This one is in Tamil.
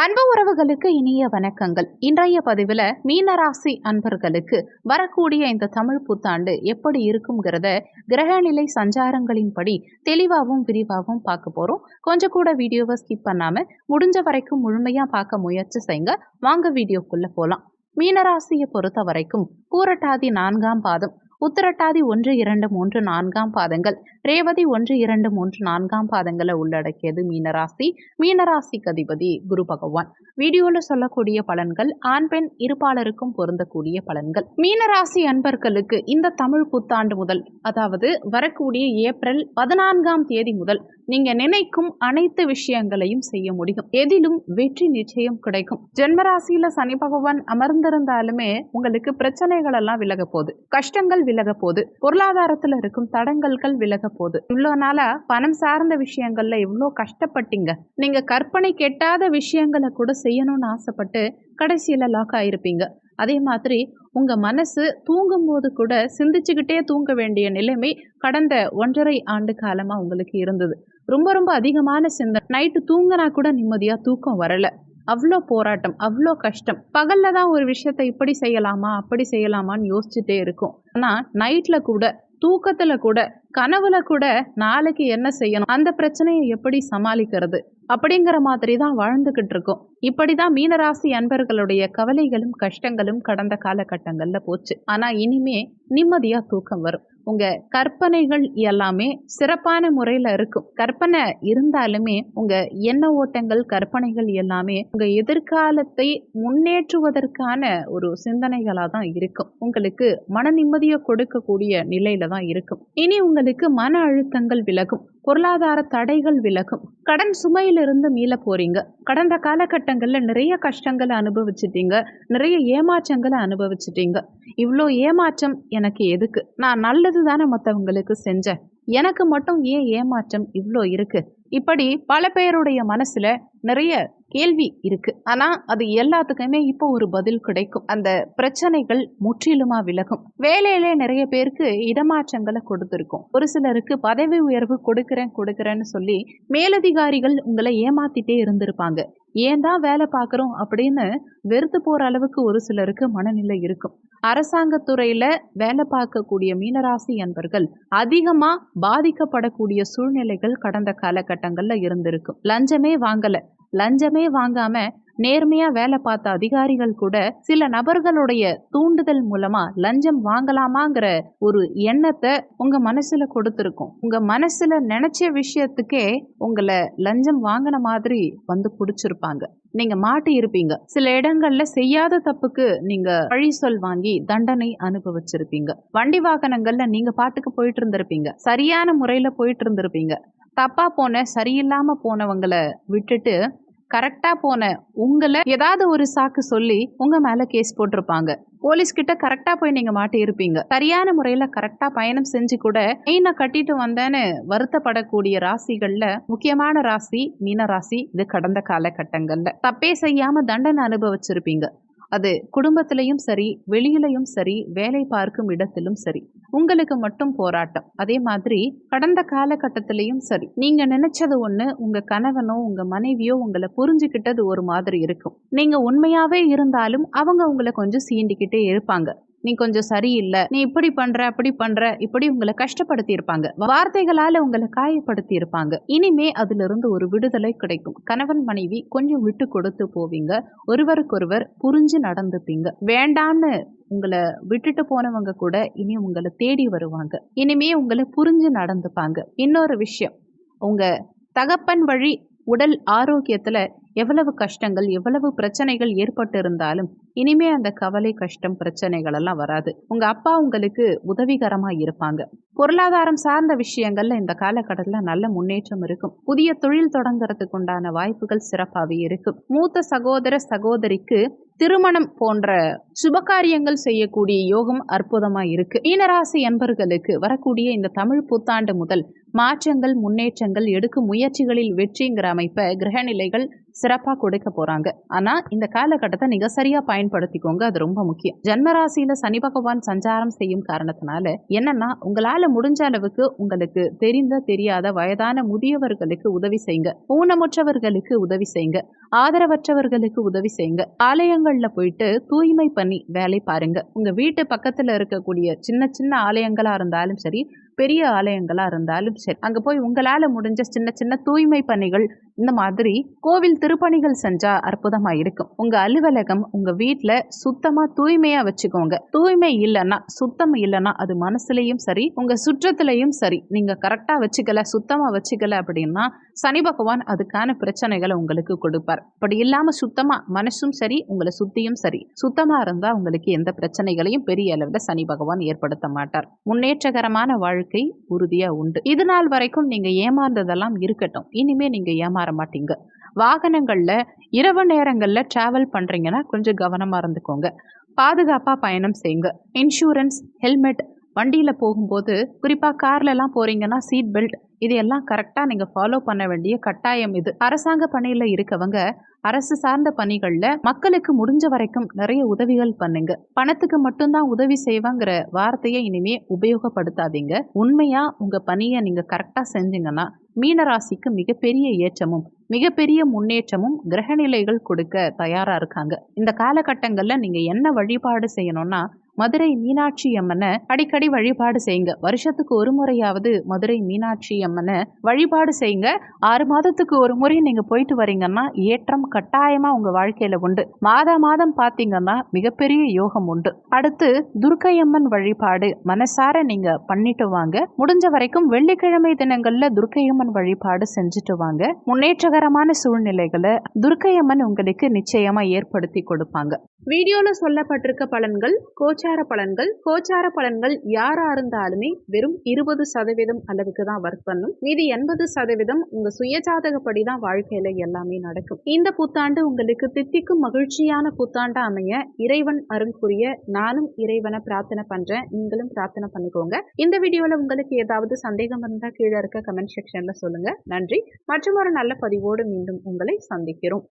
அன்பு உறவுகளுக்கு இனிய வணக்கங்கள். இன்றைய பதிவில் மீனராசி அன்பர்களுக்கு வரக்கூடிய இந்த தமிழ் புத்தாண்டு எப்படி இருக்குங்கிறத கிரகநிலை சஞ்சாரங்களின்படி தெளிவாகவும் விரிவாகவும் பார்க்க போகிறோம் கொஞ்சம் கூட வீடியோவை ஸ்கிப் பண்ணாமல் முடிஞ்ச வரைக்கும் முழுமையாக பார்க்க முயற்சி செய்யுங்க. வாங்க வீடியோக்குள்ளே போகலாம் மீனராசியை பொறுத்த வரைக்கும் பூரட்டாதி நான்காம் பாதம் உத்தரட்டாதி ஒன்று இரண்டு மூன்று நான்காம் பாதங்கள். ரேவதி ஒன்று இரண்டு மூன்று நான்காம் பாதங்களை உள்ளடக்கியது மீனராசி. மீனராசிக்கு அதிபதி குரு பகவான். வீடியோவில் சொல்லக்கூடிய பலன்கள் ஆண் பெண் இருப்பாளருக்கும் பொருந்தக்கூடிய பலன்கள். மீனராசி அன்பர்களுக்கு இந்த தமிழ் புத்தாண்டு முதல் அதாவது வரக்கூடிய ஏப்ரல் பதினான்காம் தேதி முதல் நீங்க நினைக்கும் அனைத்து விஷயங்களையும் செய்ய முடியும். எதிலும் வெற்றி நிச்சயம் கிடைக்கும். ஜென்மராசியில சனி பகவான் அமர்ந்திருந்தாலுமே உங்களுக்கு பிரச்சனைகள் எல்லாம் விலக போகுது. கஷ்டங்கள் விலக போகுது. பொருளாதாரத்துல இருக்கும் தடங்கல்கள் விலக போகுது. இவ்வளோ நாளா பணம் சார்ந்த விஷயங்கள்ல இவ்வளோ கஷ்டப்பட்டீங்க. நீங்க கற்பனை கெட்டாத விஷயங்களை கூட செய்யணும்னு ஆசைப்பட்டு கடைசியில லாக் ஆயிருப்பீங்க. அதே மாதிரி உங்க மனசு தூங்கும்போது கூட சிந்திச்சுக்கிட்டே தூங்க வேண்டிய நிலைமை கடந்த ஒன்றரை ஆண்டு காலமா உங்களுக்கு இருந்தது. ரொம்ப ரொம்ப அதிகமான சிந்தனை. நைட்டு தூங்கினா கூட நிம்மதியாக தூக்கம் வரலை. அவ்வளோ போராட்டம் அவ்வளோ கஷ்டம். பகல்ல தான் ஒரு விஷயத்த இப்படி செய்யலாமா அப்படி செய்யலாமான்னு யோசிச்சுட்டே இருக்கும். ஆனால் நைட்டில் கூட தூக்கத்தில் கூட கனவுல கூட நாளைக்கு என்ன செய்யணும்? அந்த பிரச்சனையை எப்படி சமாளிக்கிறது? அப்படிங்கிற மாதிரி தான் வாழ்ந்துக்கிட்டு இருக்கோம். இப்படி தான் மீனராசி அன்பர்களுடைய கவலைகளும் கஷ்டங்களும் கடந்த காலகட்டங்களில் போச்சு. ஆனால் இனிமே நிம்மதியாக தூக்கம் வரும். உங்கள் கற்பனைகள் எல்லாமே சிறப்பான முறையில் இருக்கும். கற்பனை இருந்தாலுமே உங்கள் எண்ண ஓட்டங்கள் கற்பனைகள் எல்லாமே உங்கள் எதிர்காலத்தை முன்னேற்றுவதற்கான ஒரு சிந்தனைகளாக தான் இருக்கும். உங்களுக்கு மன நிம்மதியை கொடுக்கக்கூடிய நிலையில தான் இருக்கும். இனி உங்கள் உங்களுக்கு மன அழுத்தங்கள் விலகும் பொருளாதார தடைகள் விலகும். கடன் சுமையிலிருந்து மீள போறீங்க. கடந்த காலகட்டங்களில் நிறைய கஷ்டங்களை அனுபவிச்சிட்டீங்க. நிறைய ஏமாற்றங்களை அனுபவிச்சிட்டீங்க. இவ்வளோ ஏமாற்றம் எனக்கு எதுக்கு? நான் நல்லது தானே மற்றவங்களுக்கு செஞ்சேன். எனக்கு மட்டும் ஏன் ஏமாற்றம் இவ்வளோ இருக்கு? இப்படி பல பேருடைய மனசுல நிறைய கேள்வி இருக்கு. ஆனா அது எல்லாத்துக்குமே இப்போ ஒரு பதில் கிடைக்கும். அந்த பிரச்சனைகள் முற்றிலுமா விலகும். வேலையிலே நிறைய பேருக்கு இடமாற்றங்களை கொடுத்துருக்கும். ஒரு சிலருக்கு பதவி உயர்வு கொடுக்குறேன் கொடுக்குறேன்னு சொல்லி மேலதிகாரிகள் உங்களை ஏமாத்திட்டே இருந்திருப்பாங்க. ஏன் தான் வேலை பார்க்குறோம் அப்படின்னு வெறுத்து போகிற அளவுக்கு ஒரு சிலருக்கு மனநிலை இருக்கும். அரசாங்கத்துறையில் வேலை பார்க்கக்கூடிய மீனராசி என்பர்கள் அதிகமாக பாதிக்கப்படக்கூடிய சூழ்நிலைகள் கடந்த காலகட்டங்களில் இருந்திருக்கும். லஞ்சமே வாங்கலை. லஞ்சமே வாங்காம நேர்மையா வேலை பார்த்த அதிகாரிகள் கூட சில நபர்களுடைய தூண்டுதல் மூலமா லஞ்சம் வாங்கலாமாங்கிற ஒரு எண்ணத்தை உங்க மனசுல கொடுத்துருக்கும். உங்க மனசுல நினைச்ச விஷயத்துக்கே உங்களை லஞ்சம் வாங்கின மாதிரி வந்து பிடிச்சிருப்பாங்க. நீங்க மாட்டி இருப்பீங்க. சில இடங்கள்ல செய்யாத தப்புக்கு நீங்க பழி சொல் வாங்கி தண்டனை அனுபவிச்சிருப்பீங்க. வண்டி வாகனங்கள்ல நீங்க பாட்டுக்கு போயிட்டு இருந்திருப்பீங்க. சரியான முறையில போயிட்டு இருந்திருப்பீங்க. தப்பா போன சரியில்லாம போனவங்களை விட்டுட்டு கரெக்டாக போன உங்களை ஏதாவது ஒரு சாக்கு சொல்லி உங்கள் மேலே கேஸ் போட்டிருப்பாங்க. போலீஸ் கிட்ட கரெக்டாக போய் நீங்கள் மாட்டியிருப்பீங்க சரியான முறையில் கரெக்டாக பயணம் செஞ்சு கூட மெயினை கட்டிட்டு வந்தேன்னு வருத்தப்படக்கூடிய ராசிகளில் முக்கியமான ராசி மீன ராசி இது கடந்த காலகட்டங்களில். தப்பே செய்யாமல் தண்டனை அனுபவிச்சிருப்பீங்க. அது குடும்பத்திலையும் சரி வெளியிலையும் சரி வேலை பார்க்கும் இடத்திலும் சரி. உங்களுக்கு மட்டும் போராட்டம். அதே மாதிரி கடந்த காலகட்டத்திலையும் சரி. நீங்க நினைச்சது ஒண்ணு உங்க கணவனோ உங்க மனைவியோ உங்களை புரிஞ்சுக்கிட்டது ஒரு மாதிரி இருக்கும். நீங்க உண்மையாவே இருந்தாலும் அவங்க உங்களை கொஞ்சம் சீண்டிக்கிட்டே இருப்பாங்க. நீ கொஞ்சம் சரியில்லை. நீ இப்படி பண்ற அப்படி பண்ற இப்படி உங்களை கஷ்டப்படுத்தி இருப்பாங்க வார்த்தைகளால உங்களை காயப்படுத்தி இருப்பாங்க இனிமே அதுல இருந்து ஒரு விடுதலை கிடைக்கும். கணவன் மனைவி கொஞ்சம் விட்டு கொடுத்து போவீங்க. ஒருவருக்கொருவர் புரிஞ்சு நடந்துப்பீங்க. வேண்டான்னு உங்களை விட்டுட்டு போனவங்க கூட இனி உங்களை தேடி வருவாங்க. இனிமே உங்களை புரிஞ்சு நடந்துப்பாங்க. இன்னொரு விஷயம். உங்க தகப்பன் வழி உடல் ஆரோக்கியத்துல எவ்வளவு கஷ்டங்கள் எவ்வளவு பிரச்சனைகள் ஏற்பட்டு இருந்தாலும் இனிமே அந்த கவலை கஷ்டம் பிரச்சனைகள் எல்லாம் வராது. உங்க அப்பா உங்களுக்கு உதவிகரமா இருப்பாங்க. பொருளாதாரம் சார்ந்த விஷயங்கள்ல இந்த காலகட்டத்தில் நல்ல முன்னேற்றம் இருக்கும். புதிய தொழில் தொடங்குறதுக்கு உண்டான வாய்ப்புகள் சிறப்பாகவே இருக்கும். மூத்த சகோதர சகோதரிக்கு திருமணம் போன்ற சுபகாரியங்கள் செய்யக்கூடிய யோகம் அற்புதமா இருக்கு. மீனராசி என்பர்களுக்கு வரக்கூடிய இந்த தமிழ் புத்தாண்டு முதல் மாற்றங்கள் முன்னேற்றங்கள் எடுக்கும் முயற்சிகளில் வெற்றிங்கிற அமைப்பை கிரகநிலைகள் சிறப்பாக கொடுக்க போறாங்க. ஆனா இந்த காலகட்டத்தை நீங்க சரியா பயன்படுத்திக்கோங்க. அது ரொம்ப முக்கியம். ஜன்மராசியில சனி பகவான் சஞ்சாரம் செய்யும் காரணத்தினால என்னன்னா உங்களால முடிஞ்ச அளவுக்கு உங்களுக்கு தெரிந்த தெரியாத வயதான முதியவர்களுக்கு உதவி செய்யுங்க. ஊனமுற்றவர்களுக்கு உதவி செய்யுங்க. ஆதரவற்றவர்களுக்கு உதவி செய்யுங்க. ஆலயங்கள்ல போயிட்டு தூய்மை பண்ணி வேலை பாருங்க. உங்க வீட்டு பக்கத்துல இருக்கக்கூடிய சின்ன சின்ன ஆலயங்களா இருந்தாலும் சரி பெரிய ஆலயங்களா இருந்தாலும் சரி அங்க போய் உங்களால முடிஞ்ச சின்ன சின்ன தூய்மை பணிகள் இந்த மாதிரி கோவில் திருப்பணிகள் செஞ்சா அற்புதமா இருக்கும். உங்க அலுவலகம் உங்க வீட்டுல சுத்தமா தூய்மையா வச்சுக்கோங்க. தூய்மை இல்லைன்னா சுத்தம் இல்லைன்னா அது மனசுலயும் சரி உங்க சுற்றத்திலையும் சரி. நீங்க கரெக்டா வச்சுக்கல சுத்தமா வச்சுக்கல அப்படின்னா சனி பகவான் அதுக்கான பிரச்சனைகளை உங்களுக்கு கொடுப்பார். அப்படி இல்லாம சுத்தமா மனசும் சரி உங்களை சுத்தியும் சரி. சுத்தமா இருந்தா உங்களுக்கு எந்த பிரச்சனைகளையும் பெரிய அளவில் சனி பகவான் ஏற்படுத்த மாட்டார். முன்னேற்றகரமான வாழ்க்கை உறுதியா உண்டு. இது நாள் வரைக்கும் நீங்க ஏமாந்ததெல்லாம் இருக்கட்டும். இனிமே நீங்க ஏமாற மாட்டீங்க வாகனங்கள்ல இரவு நேரங்கள்ல டிராவல் பண்றீங்கன்னா கொஞ்சம் கவனமா இருந்துக்கோங்க. பாதுகாப்பா பயணம் செய்யுங்க. இன்சூரன்ஸ் ஹெல்மெட் வண்டியில் போகும்போது குறிப்பாக கார்லலாம் போகிறீங்கன்னா சீட் பெல்ட் இது எல்லாம் கரெக்டாக நீங்கள் ஃபாலோ பண்ண வேண்டிய கட்டாயம் இது. அரசாங்க பணியில் இருக்கவங்க அரசு சார்ந்த பணிகளில் மக்களுக்கு முடிஞ்ச வரைக்கும் நிறைய உதவிகள் பண்ணுங்க. பணத்துக்கு மட்டும்தான் உதவி செய்வாங்கிற வார்த்தையை இனிமே உபயோகப்படுத்தாதீங்க. உண்மையாக உங்கள் பணியை நீங்கள் கரெக்டாக செஞ்சீங்கன்னா மீனராசிக்கு மிகப்பெரிய ஏற்றமும் மிகப்பெரிய முன்னேற்றமும் கிரகநிலைகள் கொடுக்க தயாராக இருக்காங்க. இந்த காலகட்டங்களில் நீங்கள் என்ன வழிபாடு செய்யணும்னா மதுரை மீனாட்சி அம்மனை அடிக்கடி வழிபாடு செய்யுங்க. வருஷத்துக்கு ஒரு முறையாவது மதுரை மீனாட்சி அம்மனை வழிபாடு செய்யுங்க. ஆறு மாதத்துக்கு ஒரு முறை நீங்க போயிட்டு வரீங்கன்னா ஏற்றம் கட்டாயமா உங்க வாழ்க்கையில உண்டு. மாதா மாதம் பாத்தீங்கன்னா மிகப்பெரிய யோகம் உண்டு. அடுத்து துர்க்கையம்மன் வழிபாடு மனசார நீங்க பண்ணிட்டு வாங்க. முடிஞ்ச வரைக்கும் வெள்ளிக்கிழமை தினங்கள்ல துர்க்கையம்மன் வழிபாடு செஞ்சுட்டு வாங்க. முன்னேற்றகரமான சூழ்நிலைகளை துர்க்கையம்மன் உங்களுக்கு நிச்சயமா ஏற்படுத்தி கொடுப்பாங்க. வீடியோல சொல்லப்பட்டிருக்க பலன்கள் கோச்சார பலன்கள் கோச்சார பலன்கள் யாரா இருந்தாலுமே வெறும் இருபது சதவீதம் அளவுக்கு தான் ஒர்க் பண்ணும். மீதி எண்பது சதவீதம் உங்க சுயஜாதகப்படி தான் வாழ்க்கையில எல்லாமே நடக்கும். இந்த புத்தாண்டு உங்களுக்கு தித்திக்கும் மகிழ்ச்சியான புத்தாண்டா அமைய இறைவன் அருள் புரிய நானும் இறைவனை பிரார்த்தனை பண்றேன். நீங்களும் பிரார்த்தனை பண்ணிக்கோங்க. இந்த வீடியோல உங்களுக்கு ஏதாவது சந்தேகம் இருந்தா கீழே இருக்க கமெண்ட் செக்ஷன்ல சொல்லுங்க. நன்றி. மற்றும் ஒரு நல்ல பதிவோடு மீண்டும் உங்களை சந்திக்கிறோம்.